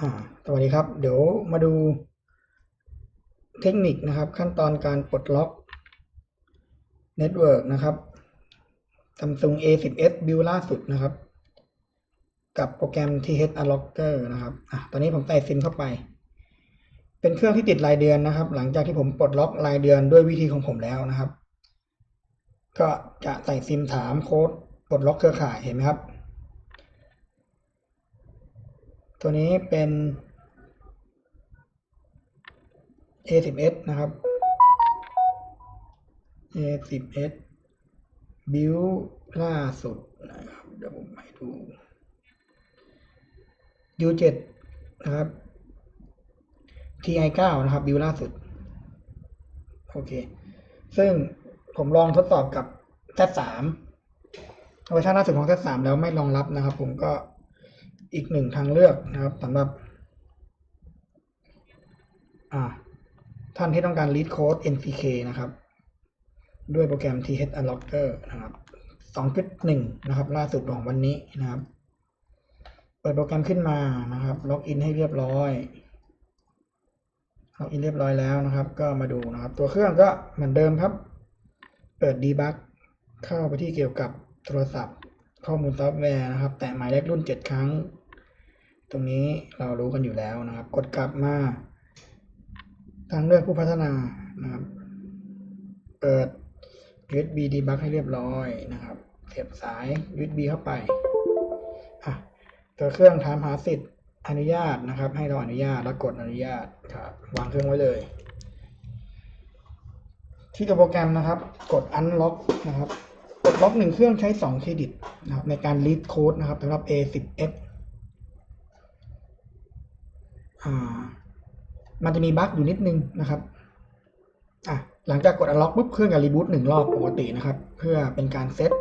อ่าสวัสดีครับ เดี๋ยวมาดูเทคนิคนะครับ ขั้นตอนการปลดล็อกเน็ตเวิร์กนะครับ Samsung A10s Build ล่าสุดนะครับ กับโปรแกรม TH Unlocker นะครับอะตอนนี้ผมใส่ซิมเข้าไป เป็นเครื่องที่ติดรายเดือนนะครับ หลังจากที่ผมปลดล็อกรายเดือนด้วยวิธีของผมแล้วนะครับ ก็จะใส่ซิมถามโค้ดปลดล็อกเครือข่ายเห็นไหมครับ ตัวนี้เป็น A10s นะครับ A10s build ล่าสุดนะครับ เดี๋ยวผมให้ดู U7 นะครับ TI9 นะครับ build ล่าสุด โอเค ซึ่งผมลองทดสอบกับ Z3 เวอร์ชันล่าสุดของ Z3 แล้วไม่รองรับนะครับ ผมก็ อีกหนึ่งทางเลือกนะครับสำหรับท่านที่ต้องการ read code NCK นะครับ ด้วยโปรแกรม TH Unlocker นะครับ 2.1 นะครับ ล่าสุดของวันนี้นะครับ เปิดโปรแกรมขึ้นมานะครับ ล็อกอินให้เรียบร้อยล็อกอินเรียบร้อยแล้วนะครับ ก็มาดูนะครับ ตัวเครื่องก็เหมือนเดิมครับ เปิด debug เข้าไปที่เกี่ยวกับโทรศัพท์ ข้อมูลซอฟต์แวร์นะครับ แตะหมายเลขรุ่น 7 ครั้ง ตรงนี้เรารู้กันอยู่แล้วนะครับ กดกลับมาทางเลือกผู้พัฒนานะครับ เปิด USB debug ให้เรียบร้อยนะครับ เสียบสาย USB เข้าไปอะตัวเครื่องถามหาสิทธิ์อนุญาตนะครับ ให้เราอนุญาตแล้วกดอนุญาตครับวางเครื่องไว้เลย ที่ตัวโปรแกรมนะครับ กด unlock นะครับ กดล็อกหนึ่งเครื่องใช้สองเครดิตนะครับในการ read code นะครับสำหรับ A10s อ่า มันจะมีบั๊กอยู่นิดนึงนะครับอะหลังจากกด unlock ปุ๊บเครื่องจะรีบูตหนึ่งรอบปกตินะครับ เพื่อเป็นการเซต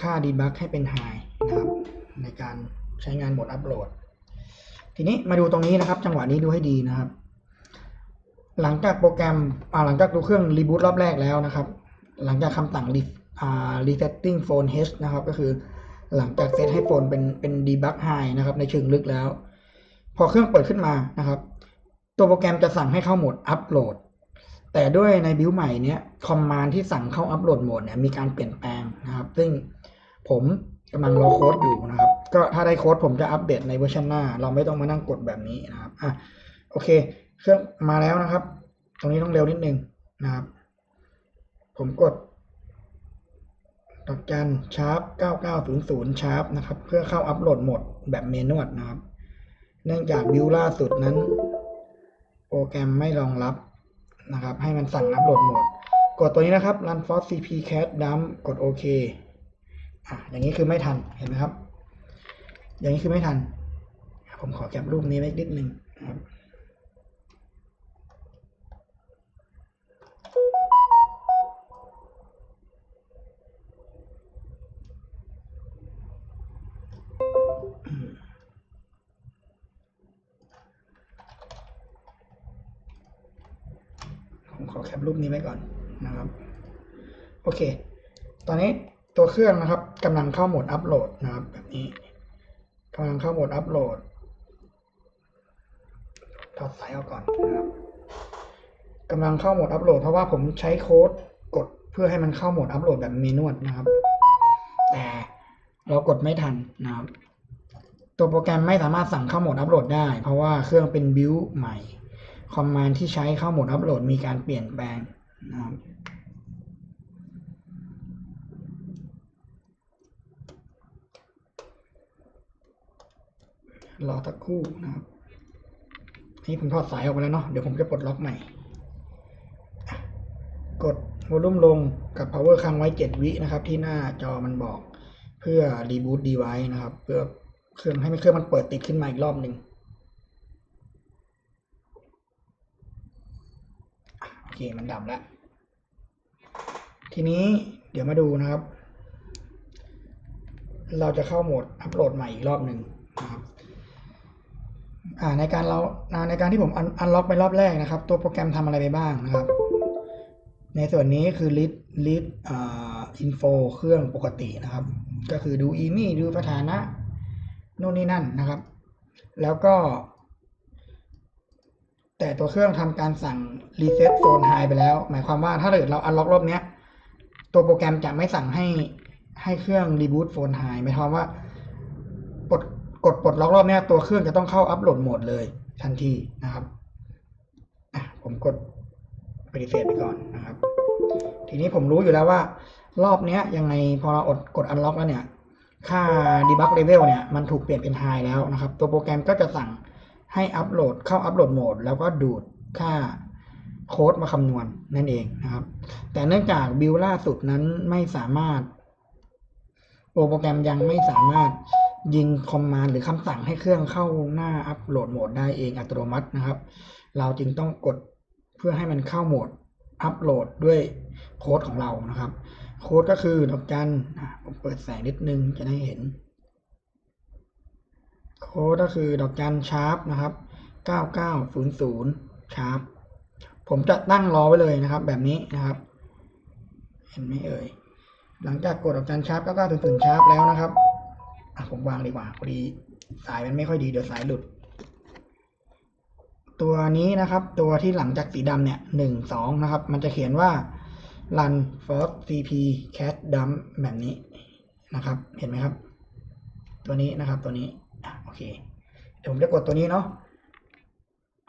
ค่า debug ให้เป็น high นะครับ ในการใช้งานโหมดอัปโหลด ทีนี้มาดูตรงนี้นะครับ จังหวะนี้ดูให้ดีนะครับ หลังจากโปรแกรมอ่าหลังจากดูเครื่องรีบูตรอบแรกแล้วนะครับ หลังจากคำสั่งอ่า resetting phone H นะครับ ก็คือหลังจากเซตให้โฟนเป็นเป็น debug high นะครับ ในเชิงลึกแล้ว พอเครื่องเปิดขึ้นมานะครับ ตัวโปรแกรมจะสั่งให้เข้าโหมดอัปโหลด แต่ด้วยในบิวใหม่เนี้ยคอมมานด์ที่สั่งเข้าอัปโหลดโหมดเนี่ยมีการเปลี่ยนแปลงนะครับ ซึ่งผมกำลังรอโค้ดอยู่นะครับ ก็ถ้าได้โค้ดผมจะอัปเดตในเวอร์ชันหน้า เราไม่ต้องมานั่งกดแบบนี้นะครับอะโอเค เครื่องมาแล้วนะครับ ตรงนี้ต้องเร็วนิดนึงนะครับ ผมกดดอกจันชาร์ป9900ชาร์ปนะครับ เพื่อเข้าอัปโหลดโหมดแบบเมนวดนะครับ เนื่องจากบิวล่าสุดนั้น โปรแกรมไม่รองรับนะครับ ให้มันสั่งอัปโหลดโหมด กดตัวนี้นะครับ run for cp cat dump กดโอเคอะอย่างนี้คือไม่ทันเห็นไหมครับ อย่างนี้คือไม่ทัน ผมขอแก็บรูปนี้ไว้นิดนึงนะครับ ขอแคปรูปนี้ไว้ก่อนนะครับ โอเค ตอนนี้ตัวเครื่องนะครับกำลังเข้าโหมดอัปโหลดนะครับแบบนี้กำลังเข้าโหมดอัปโหลดถอดสายออกก่อนนะครับกำลังเข้าโหมดอัปโหลด เพราะว่าผมใช้โค้ดกดเพื่อให้มันเข้าโหมดอัปโหลดแบบเมนวดนะครับ แต่เรากดไม่ทันนะครับ ตัวโปรแกรมไม่สามารถสั่งเข้าโหมดอัปโหลดได้ เพราะว่าเครื่องเป็นบิวใหม่ คอมมานด์ที่ใช้เข้าโหมดอัปโหลดมีการเปลี่ยนแปลงนะครับรอสักครู่นะครับนี่ผมถอดสายออกไปแล้วเนาะเดี๋ยวผมจะปลดล็อกใหม่ กดวอลลุ่มลงกับ power ค้างไว้ 7 วินะครับ ที่หน้าจอมันบอก เพื่อ reboot device นะครับ เพื่อเครื่องให้เครื่องมันเปิดติดขึ้นมาอีกรอบหนึ่ง โอ เคมันดับแล้ว ทีนี้เดี๋ยวมาดูนะครับ เราจะเข้าโหมดอัปโหลดใหม่อีกรอบหนึ่งนะครับในการเราในการที่ผมอันล็อกไปรอบแรกนะครับ ตัวโปรแกรมทำอะไรไปบ้างนะครับ ในส่วนนี้คือ list list อ่า info เครื่องปกตินะครับ ก็คือดูอีมี่ดูสถานะโน่นนี่นั่นนะครับ แล้วก็ แต่ตัวเครื่องทำการสั่ง reset phone high ไปแล้ว หมายความว่าถ้าเกิดเรา unlock รอบเนี้ย ตัวโปรแกรมจะไม่สั่งให้ให้เครื่อง reboot phone high หมายความว่ากดกดปลดล็อกรอบเนี้ยตัวเครื่องจะต้องเข้าอัปโหลดโหมดเลยทันทีนะครับผมกดปฏิเสธไปก่อนนะครับ ทีนี้ผมรู้อยู่แล้วว่า รอบเนี้ยยังไงพอเราอดกด unlock แล้วเนี่ย ค่า debug level เนี่ยมันถูกเปลี่ยนเป็น high แล้วนะครับ ตัวโปรแกรมก็จะสั่ง ให้อัปโหลดเข้าอัปโหลดโหมด แล้วก็ดูดค่าโค้ดมาคำนวณนั่นเองนะครับ แต่เนื่องจากบิลล่าสุดนั้นไม่สามารถโปรแกรมยังไม่สามารถยิงคอมมานด์หรือคำสั่งให้เครื่องเข้าหน้าอัปโหลดโหมดได้เองอัตโนมัตินะครับ เราจึงต้องกดเพื่อให้มันเข้าโหมดอัปโหลดด้วยโค้ดของเรานะครับ โค้ดก็คือดอกจันผมเปิดแสงนิดนึงจะได้เห็น โค้ดก็คือดอกจันชาร์ปนะครับ9900ชาร์ปผมจะตั้งรอไว้เลยนะครับ แบบนี้นะครับ เห็นไหมเอ่ยหลังจากกดดอกจันชาร์ป9900ชาร์ปแล้วนะครับอะผมวางดีกว่าพอดีสายมันไม่ค่อยดีเดี๋ยวสายหลุด ตัวนี้นะครับ ตัวที่หลังจากสีดำเนี่ยหนึ่งสองนะครับ มันจะเขียนว่า run force cp cat dump แบบนี้นะครับ เห็นไหมครับ ตัวนี้นะครับตัวนี้ เคเดี๋ยวผมจะกดตัวนี้เนาะ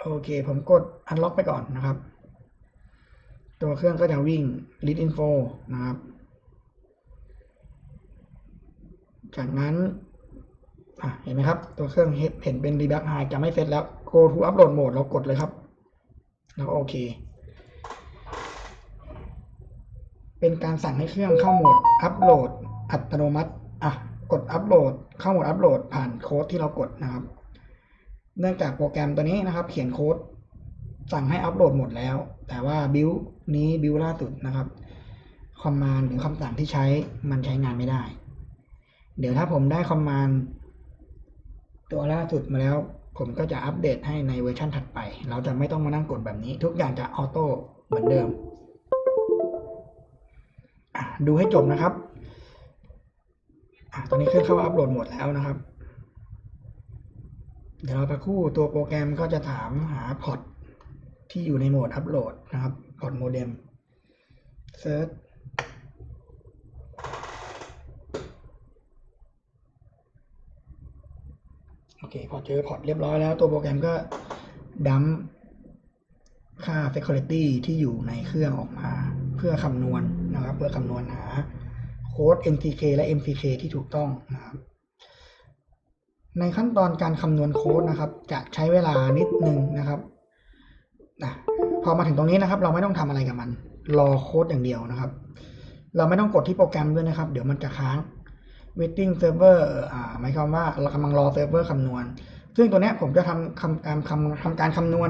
โอเค ผมกด unlock ไปก่อนนะครับ ตัวเครื่องก็จะวิ่ง read info นะครับ จากนั้นเห็นไหมครับ ตัวเครื่องเห็นเป็น debug high จะไม่เสร็จแล้ว go to upload mode เรากดเลยครับ แล้วโอเค เป็นการสั่งให้เครื่องเข้าโหมดอัปโหลดอัตโนมัติ อะ กดอัปโหลด เข้าโหมดอัปโหลดผ่านโค้ดที่เรากดนะครับ เนื่องจากโปรแกรมตัวนี้นะครับ เขียนโค้ดสั่งให้อัปโหลดหมดแล้ว แต่ว่าบิลนี้บิลล่าสุดนะครับคอมมานด์หรือคำสั่งที่ใช้มันใช้งานไม่ได้ เดี๋ยวถ้าผมได้คอมมานด์ตัวล่าสุดมาแล้ว ผมก็จะอัปเดตให้ในเวอร์ชันถัดไป เราจะไม่ต้องมานั่งกดแบบนี้ ทุกอย่างจะออโต้เหมือนเดิม ดูให้จบนะครับ อะตอนนี้เครื่องเข้าอัปโหลดหมดแล้วนะครับ เดี๋ยวเราไปคู่ตัวโปรแกรมก็จะถามหาพอร์ตที่อยู่ในโหมดอัปโหลดนะครับพอร์ตโมเด็มเซิร์ชโอเค พอเจอพอร์ตเรียบร้อยแล้วตัวโปรแกรมก็ดัมค่า security ที่อยู่ในเครื่องออกมา เพื่อคำนวณนะครับ เพื่อคำนวณหา โค้ด MTK และ MCK ที่ถูกต้องนะครับ ในขั้นตอนการคำนวณโค้ดนะครับ จะใช้เวลานิดนึงนะครับนะพอมาถึงตรงนี้นะครับ เราไม่ต้องทำอะไรกับมัน รอโค้ดอย่างเดียวนะครับ เราไม่ต้องกดที่โปรแกรมด้วยนะครับ เดี๋ยวมันจะค้าง waiting server อ่าหมายความว่าเรากำลังรอเซิร์ฟเวอร์คำนวณ ซึ่งตัวนี้ผมจะทำคำการคำทำการคำนวณ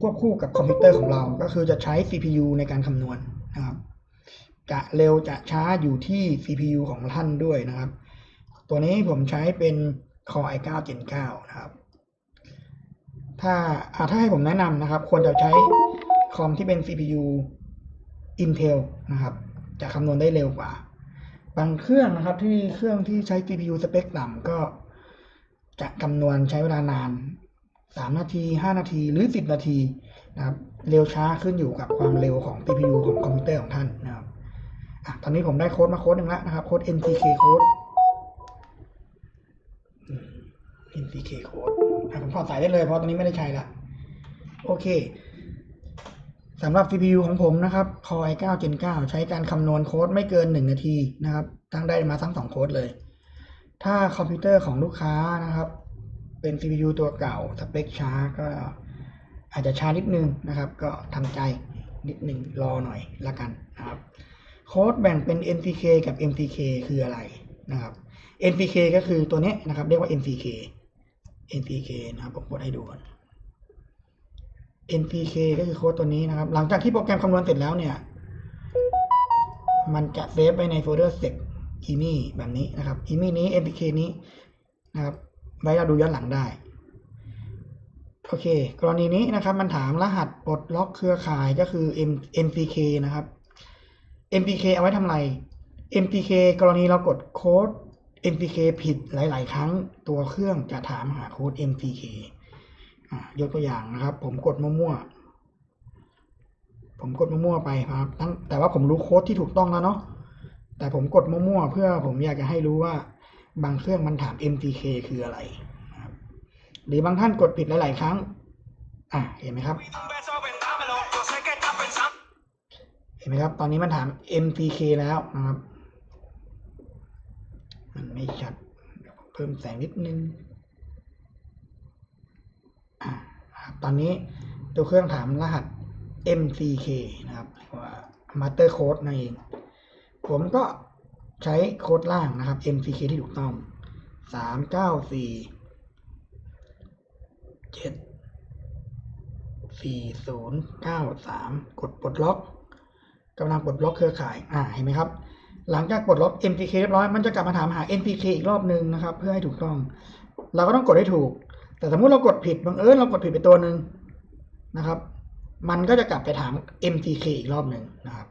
ควบคู่กับคอมพิวเตอร์ของเรา ก็คือจะใช้ CPU ในการคำนวณ จะเร็วจะช้าอยู่ที่ CPU ของท่านด้วยนะครับ ตัวนี้ผมใช้เป็น Core i9 Gen 9นะครับ ถ้าอาถ้าให้ผมแนะนำนะครับ ควรจะใช้คอมที่เป็น CPU Intel นะครับ จะคำนวณได้เร็วกว่า บางเครื่องนะครับที่เครื่องที่ใช้ CPU สเปคต่ำก็จะคำนวณใช้เวลานาน 3 นาที 5 นาทีหรือ 10 นาทีนะครับ เร็วช้าขึ้นอยู่กับความเร็วของ CPU ของคอมพิวเตอร์ของท่านนะครับ อะตอนนี้ผมได้โค้ดมาโค้ดหนึ่งแล้วนะครับ โค้ด NTK โค้ด NTK โค้ดอะผมถอดสายได้เลยเพราะตอนนี้ไม่ได้ใช้ละโอเคสำหรับ CPU ของผมนะครับ Core i9 Gen 9 ใช้การคำนวณโค้ดไม่เกิน 1 นาทีนะครับ ทั้งได้มาทั้ง2โค้ดเลย ถ้าคอมพิวเตอร์ของลูกค้านะครับ เป็น CPU ตัวเก่า สเปคช้าก็อาจจะช้านิดนึงนะครับ ก็ทำใจนิดหนึ่งรอหน่อยละกันนะครับ โค้ดแบ่งเป็น NPK กับ MCK คืออะไรนะครับ NPK ก็คือตัวนี้นะครับ เรียกว่า NPK NPK นะครับผมกดให้ดูก่อน NPK ก็คือโค้ดตัวนี้นะครับ หลังจากที่โปรแกรมคำนวณเสร็จแล้วเนี่ย มันจะเซฟไว้ในโฟลเดอร์ sec emi แบบนี้นะครับ emi นี้ NPK นี้นะครับ ไว้เราดูย้อนหลังได้ โอเค กรณีนี้นะครับ มันถามรหัสปลดล็อกเครือข่ายก็คือ M MPK นะครับ MPK เอาไว้ทำอะไร MPK กรณีเรากดโค้ด MPK ผิดหลาย ๆ ครั้งตัวเครื่องจะถามหาโค้ด MPK อะยกตัวอย่างนะครับ ผมกดมั่วๆผมกดมั่วๆไปครับทั้งแต่ว่าผมรู้โค้ดที่ถูกต้องแล้วเนาะแต่ผมกดมั่วๆเพื่อผมอยากจะให้รู้ว่าบางเครื่องมันถาม MPK คืออะไรหรือบางท่านกดผิดหลาย ๆ ครั้ง อะเห็นไหมครับ นไหมครับ ตอนนี้มันถาม MPK แล้วนะครับ มันไม่ชัด เพิ่มแสงนิดนึงอตอนนี้ตัวเครื่องถามรหัส MCK นะครับเรียกว่า Master Code นั่นเอง ผมก็ใช้โค้ดล่างนะครับ MCK ที่ถูกต้องสามเก้าสี่เจ็ดสี่ศูนย์เก้าสามกดปลดล็อก กำลังปลดล็อกเครือข่าย อ่า เห็นไหมครับ หลังจากปลดล็อก MPK เรียบร้อย มันจะกลับมาถามหา NPK อีกรอบหนึ่งนะครับ เพื่อให้ถูกต้อง เราก็ต้องกดให้ถูก แต่สมมติเรากดผิด บังเอิญเรากดผิดไปตัวหนึ่งนะครับ มันก็จะกลับไปถาม MPK อีกรอบหนึ่งนะครับ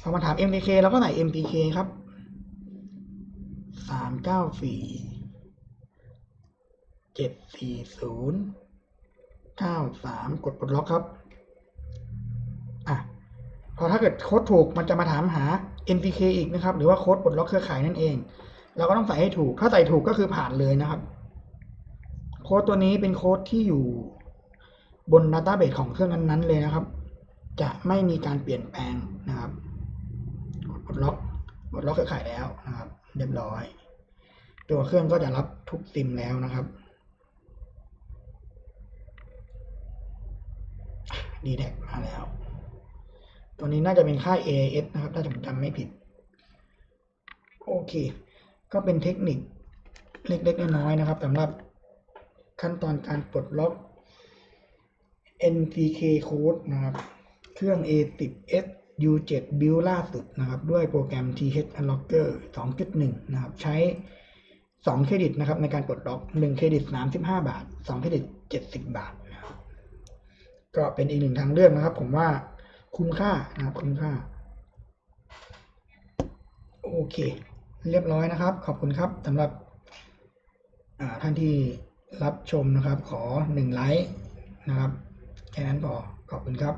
พอมาถาม MPK เราก็ใส่ MPK ครับ สามเก้าสี่ เจ็ดสี่ศูนย์เก้าสามกดปลดล็อกครับ อถ้าเกิดโค้ดถูกมันจะมาถามหา NPK อีกนะครับหรือว่าโค้ดปลดล็อกเครือข่ายนั่นเอง เราก็ต้องใส่ให้ถูก ถ้าใส่ถูกก็คือผ่านเลยนะครับ โค้ดตัวนี้เป็นโค้ดที่อยู่บน Database ของเครื่องนั้นๆ เลยนะครับ จะไม่มีการเปลี่ยนแปลงนะครับกดปลดล็อกปลดล็อกเครือข่ายแล้วนะครับ เรียบร้อย ตัวเครื่องก็จะรับทุกซิมแล้วนะครับดีแท็มาแล้ว ตัวนี้น่าจะเป็นค่าย AIS นะครับ ถ้าผมจำไม่ผิด โอเค ก็เป็นเทคนิคเล็กๆน้อยๆนะครับสำหรับขั้นตอนการปลดล็อก NPK code นะครับ เครื่อง A10S U7 Build ล่าสุดนะครับ ด้วยโปรแกรม TH Unlocker 2.1 นะครับ ใช้ 2 เครดิตนะครับ ในการปลดล็อก 1 เครดิต 35 บาท 2 เครดิต 70 บาทนะครับก็เป็นอีกหนึ่งทางเลือกนะครับ ผมว่า คุ้มค่านะครับคุ้มค่า โอเค เรียบร้อยนะครับ ขอบคุณครับสำหรับท่านที่รับชมนะครับ ขอหนึ่งไลค์นะครับ แค่นั้นพอขอบคุณครับ